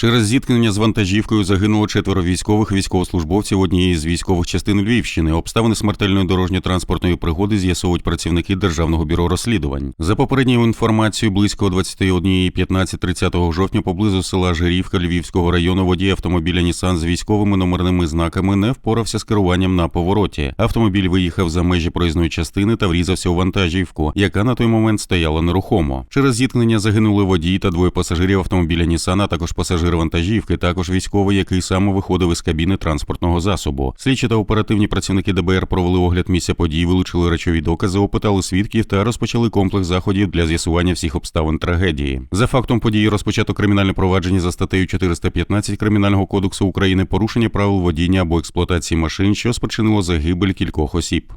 Через зіткнення з вантажівкою загинуло четверо військових військовослужбовців однієї з військових частин Львівщини. Обставини смертельної дорожньо-транспортної пригоди з'ясовують працівники Державного бюро розслідувань. За попередньою інформацією, близько 21.15 30 жовтня поблизу села Жирівка Львівського району водій автомобіля Нісан з військовими номерними знаками не впорався з керуванням на повороті. Автомобіль виїхав за межі проїзної частини та врізався у вантажівку, яка на той момент стояла нерухомо. Через зіткнення загинули водій та двоє пасажирів автомобіля Нісан, а також пасажир вантажівки, також військовий, який саме виходив із кабіни транспортного засобу. Слідчі та оперативні працівники ДБР провели огляд місця подій, вилучили речові докази, опитали свідків та розпочали комплекс заходів для з'ясування всіх обставин трагедії. За фактом події розпочато кримінальне провадження за статтею 415 Кримінального кодексу України порушення правил водіння або експлуатації машин, що спричинило загибель кількох осіб.